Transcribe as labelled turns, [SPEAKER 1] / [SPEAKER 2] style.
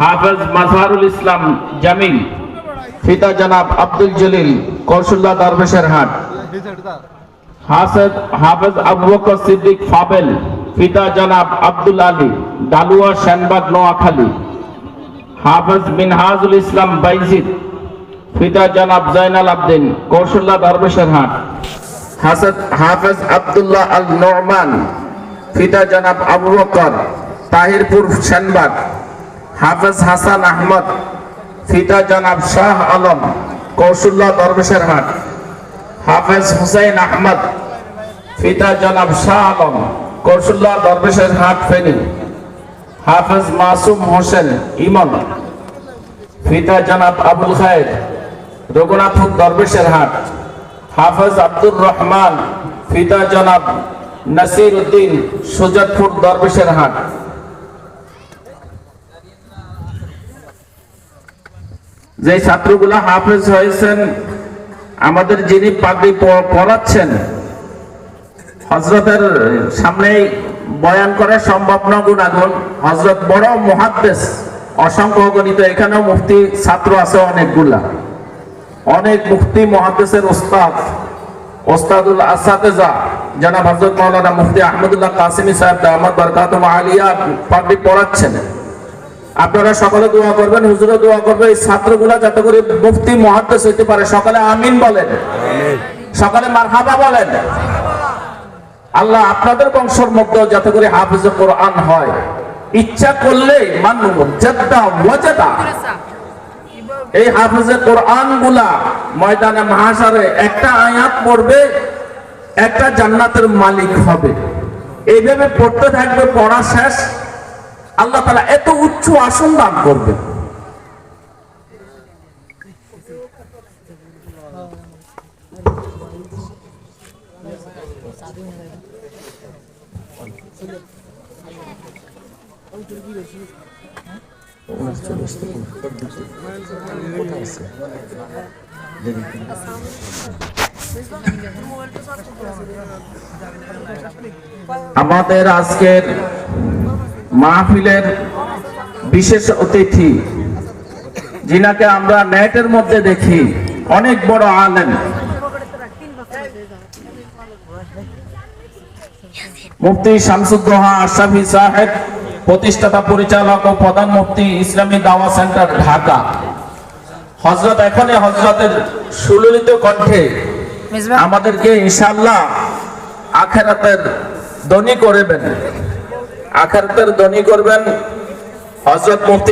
[SPEAKER 1] হাফেজ মাজহারুল ইসলাম জামিল পিতা জনাব আব্দুল জলিল কৌশল্লা দরবেশের হাট। হাসেদ হাফেজ আবু বকর সিদ্দিক ফাবেল পিতা জনাব আব্দুল আলী ডালুয়া সেনবাগ নোয়াখালী। হাফেজ মিনহাজুল ইসলাম বাইজিদ পিতা জনাব জয়নাল আবদিন কৌশল্লা দরবেশের হাট। হাসেদ হাফেজ আব্দুল্লাহ আল নোমান পিতা জনাব আবু বকর তাহিরপুর সেনবাগ। হাফেজ হাসান আহমদ পিতা জনাব শাহ আলম কৌশল্লা দরবেশের হাট। হাফেজ হুসাইন আহমদ পিতা জনাব শাহ আলম কৌশল্লা দরবেশের হাট ফেনী। হাফেজ মাসুম হোসেন ইমন পিতা জনাব আবুল খায়ের রঘুনাথপুর দরবেশের হাট। হাফেজ আব্দুর রহমান পিতা জনাব নাসির উদ্দিন সুজাতপুর দরবেশের হাট। যে ছাত্রগুলা হাফেজ হয়েছেন, আমাদের যিনি পাগড়ি পড়াচ্ছেন হজরতের সামনেই বয়ান করা সম্ভব না গুণাগুণ। হজরত বড় মহাদ্দেশ অসংখ্য গণিত, এখানেও মুফতি ছাত্র আছে অনেকগুলা। অনেক মুফতি মহাদ্দেশের ওস্তাদ ওস্তাদুল আসাতেজা, জনাব হজরত মৌলানা মুফতি আহমদুল্লাহ কাসিমি সাহেব দামাদ বরকাতুম আলিয়া পাগড়ি পড়াচ্ছেন আপনারা সকলে দোয়া করবেন হুজুরে দোয়া করবে এই ছাত্রগুলা যাতে করে মুফতি মহাদ্দেশ হইতে পারে। সকালে আমিন বলেন। সকালে মারহাবা বলেন। আল্লাহ আপনাদের বংশের মধ্যে যাতে করে হাফিজ কোরআন হয়। ইচ্ছা করলে মানুষ এই হাফিজে কোরআনগুলা ময়দানে মহাসারে একটা আয়াত পড়বে একটা জান্নাতের মালিক হবে। এইভাবে পড়তে থাকবে পড়া শেষ। আল্লাহ তালা এত উচ্চ আসন দান করবে আমাদের আজকের মাহফিলের বিশেষ অতিথি যিনাকে আমরা নেটের মধ্যে দেখি অনেক বড় আলেন মুফতি শামসুদ্দোহা আশরাফি সাহেব প্রতিষ্ঠাতা পরিচালক ও প্রধান মুফতি ইসলামী দাওয়া সেন্টার ঢাকা। হজরত এখনই হজরতের সুললিত কণ্ঠে আমাদেরকে ইনশাআল্লাহ আখেরাতের ধনী করবেন। আখেরাতের ধনী করবেন। হজরত মুফতি